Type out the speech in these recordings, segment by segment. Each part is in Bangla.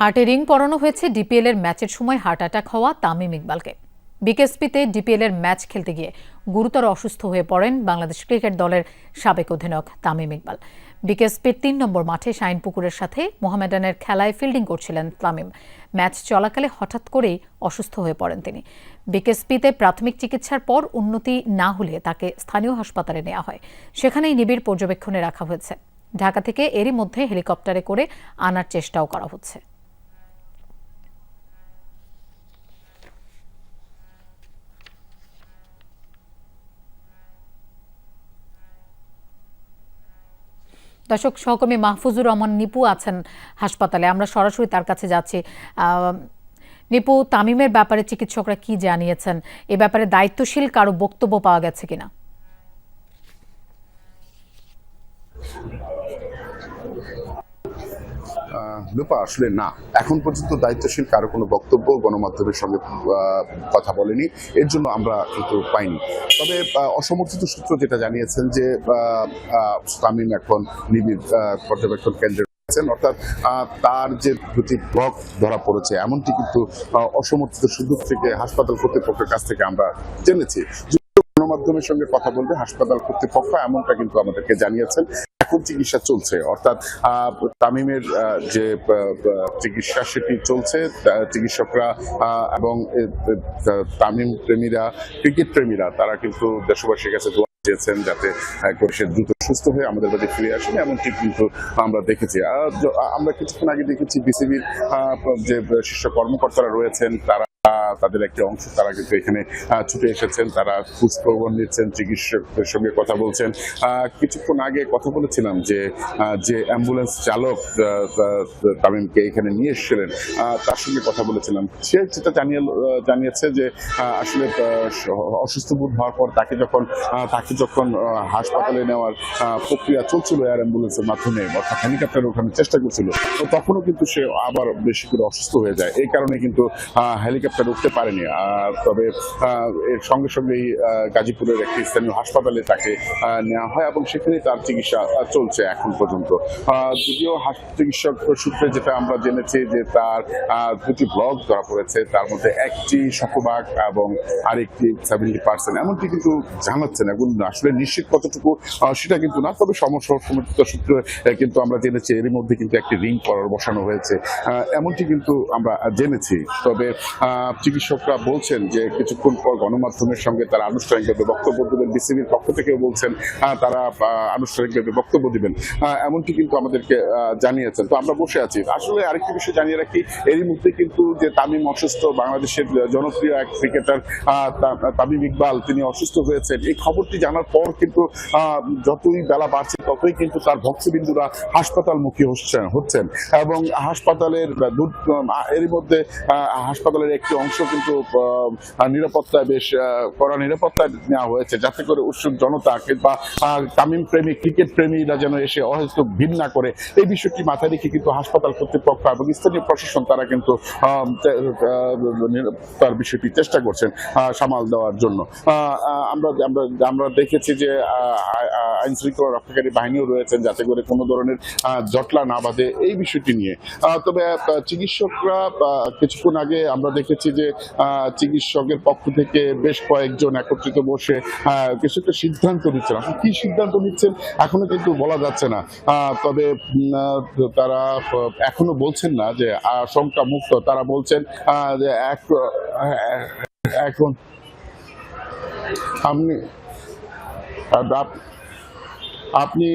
হার্টে রিং পরানো হয়েছে ডিপিএল এর ম্যাচের সময় হার্ট অ্যাটাক হওয়া তামিম ইকবালকে। বিকেএসপিতে ডিপিএল এর ম্যাচ খেলতে গিয়ে গুরুতর অসুস্থ হয়ে পড়েন বাংলাদেশ ক্রিকেট দলের সাবেক অধিনায়ক তামিম ইকবাল। বিকেএসপির তিন নম্বর মাঠে শাইনপুকুরের সাথে মোহামেডানের খেলায় ফিল্ডিং করছিলেন তামিম। ম্যাচ চলাকালে হঠাৎ করেই অসুস্থ হয়ে পড়েন তিনি। বিকেএসপিতে প্রাথমিক চিকিৎসার পর উন্নতি না হলে তাকে স্থানীয় হাসপাতালে নেওয়া হয়। সেখানেই নিবিড় পর্যবেক্ষণে রাখা হয়েছে। ঢাকা থেকে এরই মধ্যে হেলিকপ্টারে করে আনার চেষ্টাও করা হচ্ছে। দর্শক, সহকর্মী মাহফুজুর রহমান নিপু আছেন হাসপাতালে। আমরা সরাসরি তার কাছে যাচ্ছি। নিপু, তামিমের ব্যাপারে চিকিৎসকরা কি জানিয়েছেন? এ ব্যাপারে দায়িত্বশীল কারও বক্তব্য পাওয়া গেছে কিনা? লোপা, আসলে না। এখন পর্যন্ত দায়িত্বশীল কারও কোনো বক্তব্য গণমাধ্যমের সঙ্গে কথা বলেনি। এর জন্য আমরা কিন্তু পাইনি। তবে অসমর্থিত সূত্র যেটা জানিয়েছেন যে তামিম এখন নিবিড় পর্যবেক্ষণ কেন্দ্রে অর্থাৎ তার যে দুটি ব্লক ধরা পড়েছে, এমনটি কিন্তু অসমর্থিত সূত্র থেকে, হাসপাতাল কর্তৃপক্ষের কাছ থেকে আমরা জেনেছি। গণমাধ্যমের সঙ্গে কথা বলবে হাসপাতাল কর্তৃপক্ষ, এমনটা কিন্তু আমাদেরকে জানিয়েছেন। এখন চিকিৎসা চলছে। অর্থাৎ তামিমের যে চিকিৎসা সেটি চলছে চিকিৎসকরা এবং তামিম প্রেমীরা, ক্রিকেট প্রেমীরা, তারা কিন্তু দেশবাসীর কাছে চেয়েছেন যাতে সে দ্রুত সুস্থ হয়ে আমাদের বাড়ি ফিরে আসেন এমনটি কিন্তু আমরা দেখেছি। আমরা কিছুক্ষণ আগে দেখেছি বিসিবির যে, শীর্ষ কর্মকর্তারা রয়েছেন, তারা তাদের একটি অংশ, তারা কিন্তু এখানে ছুটে এসেছেন, তারা খোঁজখবর নিচ্ছেন চিকিৎসকদের সঙ্গে কথা বলছেন। কিছুক্ষণ আগে কথা বলেছিলাম যে যে অ্যাম্বুলেন্স চালক তামিমকে এখানে নিয়ে এসেছিলেন তার সঙ্গে কথা বলেছিলাম। সে যেটা জানিয়ে জানিয়েছে যে আসলে অসুস্থ বোধ হওয়ার পর তাকে যখন তাকে যখন হাসপাতালে নেওয়ার প্রক্রিয়া চলছিল এয়ার অ্যাম্বুলেন্সের মাধ্যমে, অর্থাৎ হেলিকপ্টারে ওখানে চেষ্টা করছিল, তো তখনও কিন্তু সে আবার বেশি করে অসুস্থ হয়ে যায়। এই কারণে কিন্তু হেলিকপ্টার উঠতে পারেনি। আর তবে এর সঙ্গে সঙ্গেই গাজীপুরের একটি স্থানীয় হাসপাতালে তাকে নেওয়া হয় এবং সেখানেই তার চিকিৎসা চলছে এখন পর্যন্ত। যদিও চিকিৎসক সূত্রে যেটা আমরা জেনেছি যে তার দুটি ব্লক ধরা পড়েছে তার মধ্যে একটি শতভাগ এবং আরেকটি সেভেন্টি পার্সেন্ট এমনটি কিন্তু জানাচ্ছেন এখন আসলে নিশ্চিত কতটুকু সেটা কিন্তু না তবে সমস্যা সমর্থিত সূত্রে কিন্তু আমরা জেনেছি এরই মধ্যে কিন্তু একটি রিং করার বসানো হয়েছে। এমনটি কিন্তু আমরা জেনেছি। তবে আহ, চিকিৎসকরা বলছেন যে কিছুক্ষণ পর গণমাধ্যমের সঙ্গে তারা আনুষ্ঠানিকভাবে বক্তব্য দেবেন, বিসিবির পক্ষ থেকেও বলছেন তারা আনুষ্ঠানিকভাবে বক্তব্য দিবেন। এমনটি কিন্তু আমাদেরকে জানিয়েছেন। তো আমরা বসে আছি। আসলে আরেকটি বিষয় জানিয়ে রাখি, এরই মধ্যে কিন্তু যে তামিম অসুস্থ বাংলাদেশের জনপ্রিয় এক ক্রিকেটার তামিম ইকবাল, তিনি অসুস্থ হয়েছেন। এই খবরটি জানার পর কিন্তু যতই বেলা বাড়ছে, ততই কিন্তু তার ভক্তবিন্দুরা হাসপাতালমুখী হচ্ছেন হচ্ছেন। এবং হাসপাতালের এরই মধ্যে হাসপাতালের একটি অংশ কিন্তু নিরাপত্তায় বেশ কড়া নিরাপত্তায় নেওয়া হয়েছে যাতে করে উৎসুক জনতা কিংবা তামিম প্রেমী ক্রিকেট প্রেমীরা যেন এসে অহেতু ভিড় না করে। এই বিষয়টি মাথায় রেখে কিন্তু হাসপাতাল কর্তৃপক্ষ এবং স্থানীয় প্রশাসন তারা কিন্তু আহ, তে- আহ, নিরাপত্তার বিষয়টি চেষ্টা করছেন সামাল দেওয়ার জন্য। আমরা আমরা আমরা দেখেছি যে আইন শৃঙ্খলা রক্ষাকারী বাহিনীও রয়েছেন যাতে করে কোনো ধরনের জটলা না বাঁধে এই বিষয়টি নিয়ে। তবে চিকিৎসকরা কিছুক্ষণ আগে আমরা দেখেছি যে চিকিৎসকের পক্ষ থেকে বেশ কয়েকজন একত্রিত বসে কিছু একটা সিদ্ধান্ত নিচ্ছেন। কি সিদ্ধান্ত নিচ্ছেন এখনও কিন্তু বলা যাচ্ছে না। তবে তারা এখনও বলছেন না যে আশঙ্কা মুক্ত। তারা বলছেন যে এক এখন আপনি আপনি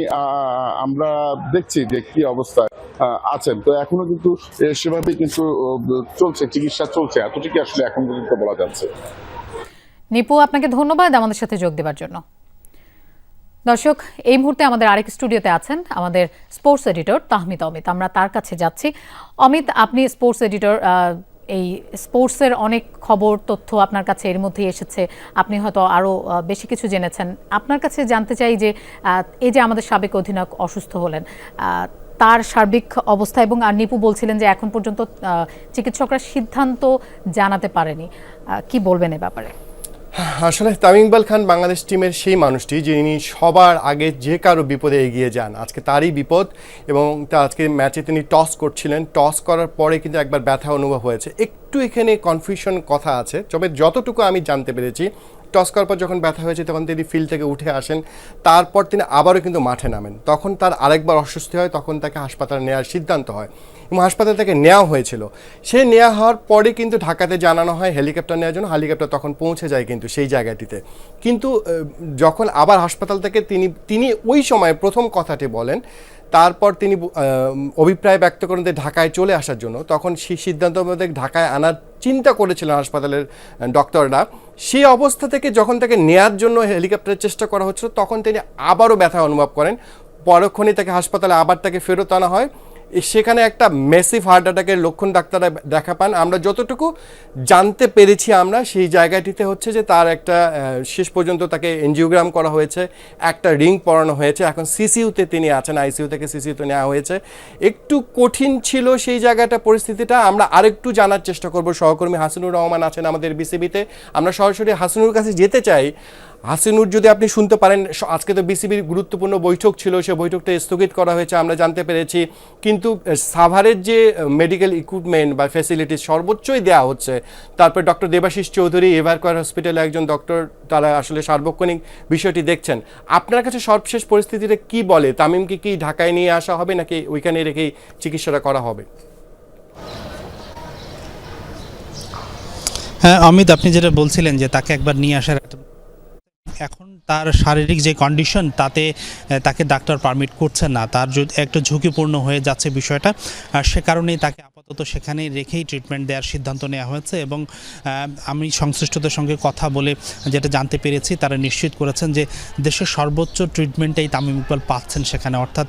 আমরা দেখছি যে কি অবস্থায় আহ, আছেন। তো এখনও কিন্তু এ, সেভাবেই কিন্তু চলছে চিকিৎসা চলছে। এতটুকু আসলে এখন পর্যন্ত বলা যাচ্ছে। নিপু আপনাকে ধন্যবাদ আমাদের সাথে যোগ দেওয়ার জন্য। দর্শক এই মুহূর্তে আমাদের আরেক স্টুডিওতে আছেন আমাদের স্পোর্টস এডিটর তাহমিদ অমিত। আমরা তার কাছে যাচ্ছি। অমিত আপনি স্পোর্টস এডিটর এই স্পোর্টসের অনেক খবর তথ্য আপনার কাছে এর মধ্যেই এসেছে। আপনি হয়তো আরও বেশি কিছু জেনেছেন। আপনার কাছে জানতে চাই যে এই যে আমাদের সাবেক অধিনায়ক অসুস্থ হলেন তার সার্বিক অবস্থা এবং আর নিপু বলছিলেন যে এখন পর্যন্ত চিকিৎসকরা সিদ্ধান্ত জানাতে পারেনি। কি বলবেন এ ব্যাপারে? আসলে তামিম ইকবাল খান বাংলাদেশ টিমের সেই মানুষটি যিনি সবার আগে যে কারও বিপদে এগিয়ে যান। আজকে তারই বিপদ এবং তা আজকে ম্যাচে তিনি টস করছিলেন। টস করার পরে কিন্তু একবার ব্যথা অনুভব হয়েছে। একটু এখানে কনফিউশন কথা আছে, তবে যতটুকু আমি জানতে পেরেছি টস করার পর যখন ব্যথা হয়েছে, তখন তিনি ফিল্ড থেকে উঠে আসেন। তারপর তিনি আবারও কিন্তু মাঠে নামেন। তখন তার আরেকবার অস্বস্তি হয়, তখন তাকে হাসপাতালে নেওয়ার সিদ্ধান্ত হয় এবং হাসপাতাল থেকে নেওয়া হয়েছিল। সে নেওয়া হওয়ার পরে কিন্তু ঢাকাতে জানানো হয় হেলিকপ্টার নেওয়ার জন্য। হেলিকপ্টার তখন পৌঁছে যায় কিন্তু সেই জায়গাটিতে। কিন্তু যখন আবার হাসপাতাল থেকে তিনি তিনি ওই সময় প্রথম কথাটি বলেন তারপর তিনি অভিপ্রায় ব্যক্ত করেন যে ঢাকায় চলে আসার জন্য। তখন সেই সিদ্ধান্ত মধ্যে ঢাকায় আনার চিন্তা করেছিলেন হাসপাতালের ডক্টররা। সেই অবস্থা থেকে যখন তাকে নেয়ার জন্য হেলিকপ্টারের চেষ্টা করা হচ্ছিল, তখন তিনি আবারও ব্যথা অনুভব করেন। পরক্ষণে তাকে হাসপাতালে আবার তাকে ফেরত আনা হয়। সেখানে একটা মেসিভ হার্ট অ্যাটাকের লক্ষণ ডাক্তাররা দেখা পান। আমরা যতটুকু জানতে পেরেছি আমরা, সেই জায়গাটিতে হচ্ছে যে তার একটা শেষ পর্যন্ত তাকে এনজিওগ্রাম করা হয়েছে, একটা রিং পরানো হয়েছে। এখন সিসিউতে তিনি আছেন আইসিইউ থেকে সিসিউতে নেওয়া হয়েছে। একটু কঠিন ছিল সেই জায়গাটা, পরিস্থিতিটা। আমরা আরেকটু জানার চেষ্টা করব। সহকর্মী হাসিনুর রহমান আছেন আমাদের বিসিবিতে আমরা সরাসরি হাসিনুর কাছে যেতে চাই। হাসিনুর যদি আপনি শুনতে পারেন আজকে তো বিসিবির গুরুত্বপূর্ণ বৈঠক ছিল, সে বৈঠকটা স্থগিত করা হয়েছে, আমরা জানতে পেরেছি। কিন্তু সাভারের যে মেডিকেল ইকুইপমেন্ট বা ফ্যাসিলিটিস সর্বোচ্চই দেওয়া হচ্ছে, তারপর ডক্টর দেবাশিস চৌধুরী এভারকয়ার হসপিটালে একজন ডক্টর, তারা আসলে সার্বক্ষণিক বিষয়টি দেখছেন। আপনার কাছে সর্বশেষ পরিস্থিতিটা কি বলে? তামিমকে কি ঢাকায় নিয়ে আসা হবে, নাকি ওইখানে রেখেই চিকিৎসাটা করা হবে? হ্যাঁ অমিত, আপনি যেটা বলছিলেন যে তাকে একবার নিয়ে আসার এখন তার শারীরিক যে কন্ডিশন তাতে তাকে ডাক্তার পারমিট করছে না। তার একটা ঝুঁকিপূর্ণ হয়ে যাচ্ছে বিষয়টা। আর সে কারণেই তাকে আপাতত সেখানে রেখেই ট্রিটমেন্ট দেওয়ার সিদ্ধান্ত নেওয়া হয়েছে এবং আমি সংশ্লিষ্টদের সঙ্গে কথা বলে যেটা জানতে পেরেছি, তারা নিশ্চিত করেছেন যে দেশের সর্বোচ্চ ট্রিটমেন্টটাই তামিম ইকবাল পাচ্ছেন সেখানে। অর্থাৎ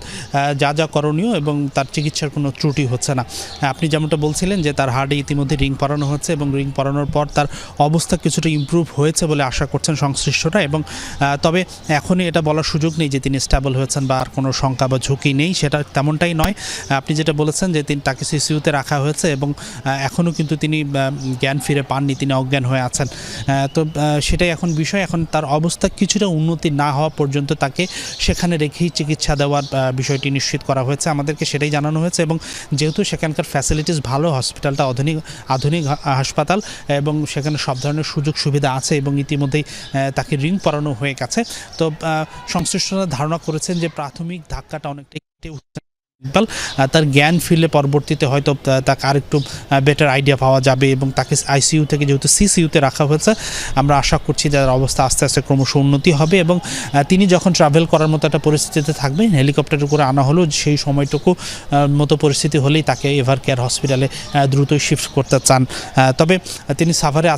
যা যা করণীয় এবং তার চিকিৎসার কোনো ত্রুটি হচ্ছে না। আপনি যেমনটা বলছিলেন যে তার হার্টে ইতিমধ্যে রিং পরানো হচ্ছে এবং রিং পরানোর পর তার অবস্থা কিছুটা ইমপ্রুভ হয়েছে বলে আশা করছেন সংশ্লিষ্টরা এবং তবে এখনই এটা বলার সুযোগ নেই যে তিনি স্টেবল হয়েছেন বা আর কোনো শঙ্কা বা ঝুঁকি নেই, সেটা তেমনটাই নয়। আপনি যেটা বলেছেন যে তিনি তাকে সিসিউতে রাখা হয়েছে এবং এখনও কিন্তু তিনি জ্ঞান ফিরে পাননি, তিনি অজ্ঞান হয়ে আছেন। তো সেটাই এখন বিষয়। এখন তার অবস্থা কিছুটা উন্নতি না হওয়া পর্যন্ত তাকে সেখানে রেখেই চিকিৎসা দেওয়ার বিষয়টি নিশ্চিত করা হয়েছে। আমাদেরকে সেটাই জানানো হয়েছে এবং যেহেতু সেখানকার ফ্যাসিলিটিস ভালো হসপিটালটা আধুনিক আধুনিক হাসপাতাল এবং সেখানে সব ধরনের সুযোগ সুবিধা আছে এবং ইতিমধ্যেই তাকে রিং পরানো হয়ে গেছে। তো সংশ্লিষ্টরা ধারণা করেছেন যে প্রাথমিক ধাক্কাটা অনেকটাই ইকবাল, তার জ্ঞান ফিরলে পরবর্তীতে হয়তো তাকে আরেকটু বেটার আইডিয়া পাওয়া যাবে এবং তাকে আইসিইউ থেকে যেহেতু সিসিইউতে রাখা হয়েছে আমরা আশা করছি তার অবস্থা আস্তে আস্তে ক্রমশ উন্নতি হবে এবং তিনি যখন ট্রাভেল করার মতো একটা পরিস্থিতিতে থাকবেন হেলিকপ্টারের করে আনা হলেও সেই সময়টুকু মতো পরিস্থিতি হলেই তাকে এভার কেয়ার হসপিটালে দ্রুতই শিফট করতে চান। তবে তিনি সাভারে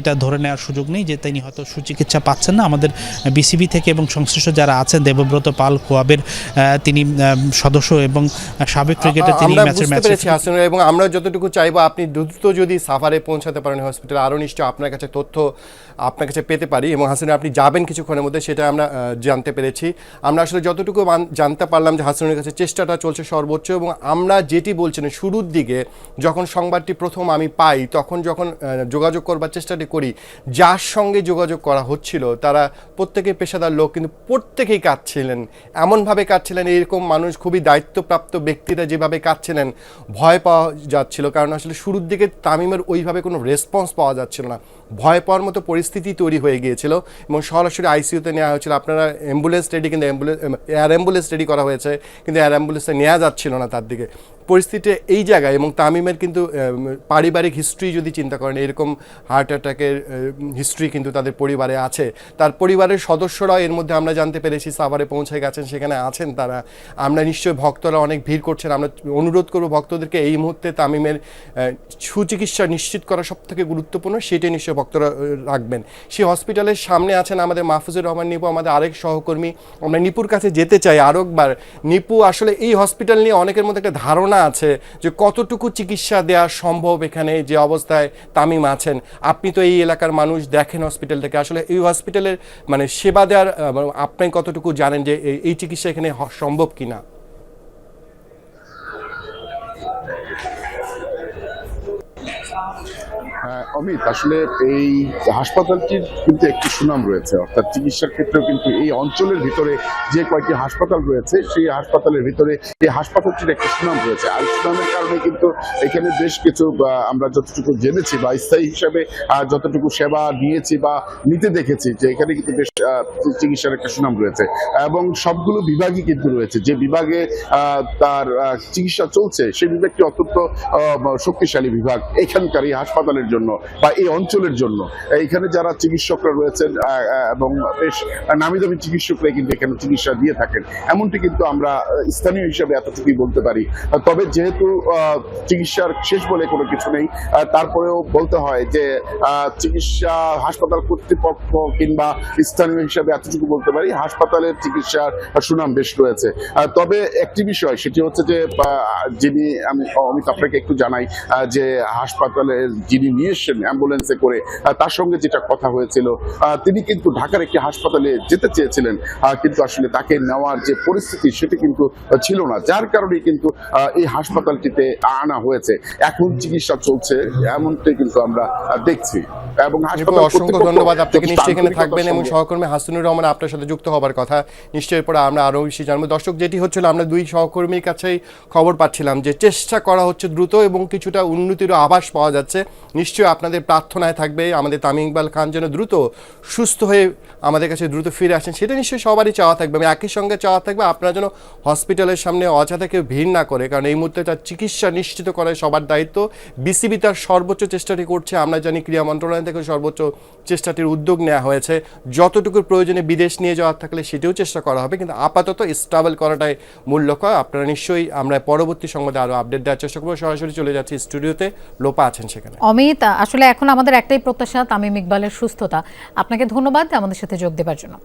এটা ধরে নেওয়ার সুযোগ নেই যে তিনি হয়তো সুচিকিৎসা পাচ্ছেন না। আমাদের বিসিবি থেকে এবং সংশ্লিষ্ট যারা আছেন দেবব্রত পাল কোয়াবের আহ, তিনি সদস্য এবং সাবেক ক্রিকেটে তিনি ম্যাচের ম্যাচ হাসিনুর এবং আমরা যতটুকু চাইব আপনি দ্রুত যদি সাফারে পৌঁছাতে পারেন হসপিটালে আরও নিশ্চয় আপনার কাছে তথ্য আপনার কাছে পেতে পারি এবং হাসিনা আপনি যাবেন কিছুক্ষণের মধ্যে সেটা আমরা জানতে পেরেছি। আমরা আসলে যতটুকু জানতে পারলাম যে হাসিনুরের কাছে চেষ্টাটা চলছে সর্বোচ্চ এবং আমরা যেটি বলছিলেন শুরুর দিকে যখন সংবাদটি প্রথম আমি পাই তখন যখন যোগাযোগ করবার চেষ্টাটি করি, যার সঙ্গে যোগাযোগ করা হচ্ছিল, তারা প্রত্যেকেই পেশাদার লোক, কিন্তু প্রত্যেকেই কাঁদছিলেন। এমনভাবে কাঁদছিলেন, এরকম মানুষ খুবই দায়িত্বপ্রাপ্ত ব্যক্তিরা যেভাবে কাঁদছিলেন, ভয় পাওয়া যাচ্ছিল। কারণ আসলে শুরুর দিকে তামিমের ওইভাবে কোনো রেসপন্স পাওয়া যাচ্ছিল না। ভয় পাওয়ার মতো পরিস্থিতি তৈরি হয়ে গিয়েছিল এবং সরাসরি আইসিইউতে নেওয়া হয়েছিল। আপনারা অ্যাম্বুলেন্স রেডি কিন্তু অ্যাম্বুলেন্স এয়ার অ্যাম্বুলেন্স রেডি করা হয়েছে, কিন্তু এয়ার অ্যাম্বুলেন্সে নেওয়া যাচ্ছিল না তার দিকে। পরিস্থিতি এই জায়গায় এবং তামিমের কিন্তু পারিবারিক হিস্ট্রি যদি চিন্তা করেন, এরকম হার্ট অ্যাটাকের হিস্ট্রি কিন্তু তাদের পরিবারে আছে। তার পরিবারের সদস্যরা এর মধ্যে আমরা জানতে পেরেছি, সাভারে পৌঁছে গেছেন, সেখানে আছেন তারা। আমরা নিশ্চয়ই ভক্তরা অনেক ভিড় করছেন। আমরা অনুরোধ করব ভক্তদেরকে এই মুহূর্তে তামিমের সুচিকিৎসা নিশ্চিত করা সব থেকে গুরুত্বপূর্ণ, সেটাই নিশ্চয়ই ভক্তরা রাখবেন। সেই হসপিটালের সামনে আছেন আমাদের মাহফুজুর রহমান নিপু, আমাদের আরেক সহকর্মী। আমরা নিপুর কাছে যেতে চাই আরও একবার নিপু, আসলে এই হসপিটাল নিয়ে অনেকের মধ্যে একটা ধারণা আছে যে কতটুকু চিকিৎসা দেওয়া সম্ভব এখানে যে অবস্থায় তামিম আছেন? আপনি তো এই এলাকার মানুষ, দেখেন হসপিটাল থেকে। আসলে এই হসপিটালের মানে সেবা দেওয়ার মানে আপনি কতটুকু জানেন যে এই চিকিৎসা এখানে সম্ভব কিনা? অমিত, আসলে এই হাসপাতালটির কিন্তু একটি সুনাম রয়েছে, অর্থাৎ চিকিৎসার ক্ষেত্রেও কিন্তু এই অঞ্চলের ভিতরে যে কয়েকটি হাসপাতাল রয়েছে, সেই হাসপাতালের ভিতরে এই হাসপাতালটির একটি সুনাম রয়েছে। আর সুনামের কারণে কিন্তু এখানে বেশ কিছু আমরা যতটুকু জেনেছি বা স্থায়ী হিসাবে যতটুকু সেবা নিয়েছি বা নিতে দেখেছি যে এখানে কিন্তু বেশ চিকিৎসার একটা সুনাম রয়েছে। এবং সবগুলো বিভাগই কিন্তু রয়েছে, যে বিভাগে তার চিকিৎসা চলছে সেই বিভাগটি অত্যন্ত শক্তিশালী বিভাগ এখানকার এই হাসপাতালের জন্য। বা এই অঞ্চলের জন্য। এইখানে যারা চিকিৎসকরা রয়েছেন এবং বেশ নামি দামি চিকিৎসকরা কিন্তু এখানে চিকিৎসা দিয়ে থাকেন। এমনটি কিন্তু আমরা স্থানীয় হিসাবে এতটুকুই বলতে পারি। তবে যেহেতু চিকিৎসার শেষ বলে কোনো কিছু নেই তারপরেও বলতে হয় যে চিকিৎসা হাসপাতাল কর্তৃপক্ষ কিংবা স্থানীয় হিসাবে এতটুকু বলতে পারি, হাসপাতালের চিকিৎসার সুনাম বেশ রয়েছে। তবে একটি বিষয়, সেটি হচ্ছে যে যিনি আমি, অমিত আপনাকে একটু জানাই যে হাসপাতালে যিনি নিয়ে এসছেন অ্যাম্বুলেন্সে করে তার সঙ্গে যেটা কথা হয়েছিল তিনি কিন্তু ঢাকার একটি হাসপাতালে যেতে চেয়েছিলেন কিন্তু আসলে তাকে নেওয়ার যে পরিস্থিতি সেটি কিন্তু ছিল না, যার কারণে কিন্তু এই হাসপাতালটিতে আনা হয়েছে। এখন চিকিৎসা চলছে, এমনটাই কিন্তু আমরা দেখছি। এবং হাসপাতাল অসংখ্য ধন্যবাদ আপনাকে নিশ্চয়ই এখানে থাকবেন এবং সহকর্মী হাসিনুর রহমান আপনার সাথে যুক্ত হবার কথা? নিশ্চয়ই পরে আমরা আরও বেশি জানব। দর্শক যেটি হচ্ছিল আমরা দুই সহকর্মীর কাছেই খবর পাচ্ছিলাম যে চেষ্টা করা হচ্ছে দ্রুত এবং কিছুটা উন্নতিরও আভাস পাওয়া যাচ্ছে। নিশ্চয়ই আপনাদের প্রার্থনায় থাকবে আমাদের তামিম ইকবাল খান যেন দ্রুত সুস্থ হয়ে আমাদের কাছে দ্রুত ফিরে আসেন। সেটা নিশ্চয়ই সবারই চাওয়া থাকবে এবং একই সঙ্গে চাওয়া থাকবে আপনারা যেন হসপিটালের সামনে অযথা কেউ ভিড় না করে। কারণ এই মুহূর্তে তার চিকিৎসা নিশ্চিত করাই সবার দায়িত্ব। বিসিবি তার সর্বোচ্চ চেষ্টাটি করছে। আমরা জানি ক্রীড়া মন্ত্রণালয় থেকে সর্বোচ্চ চেষ্টাটির উদ্যোগ নেওয়া হয়েছে। যতটুকু প্রয়োজনে বিদেশ নিয়ে যাওয়ার থাকলে সেটিও চেষ্টা করা হবে, কিন্তু আপাতত স্ট্রাভেল করাটাই মূল লক্ষ্য। আপনারা নিশ্চয়ই আমরা পরবর্তী সংবাদে আরও আপডেট দেওয়ার চেষ্টা করব। সরাসরি চলে যাচ্ছি স্টুডিওতে। লোপা আছেন সেখানে। অমিত, আসলে এখন আমাদের একটাই প্রত্যাশা, তামিম ইকবালের সুস্থতা। আপনাকে ধন্যবাদ আমাদের সাথে যোগ দেবার জন্য।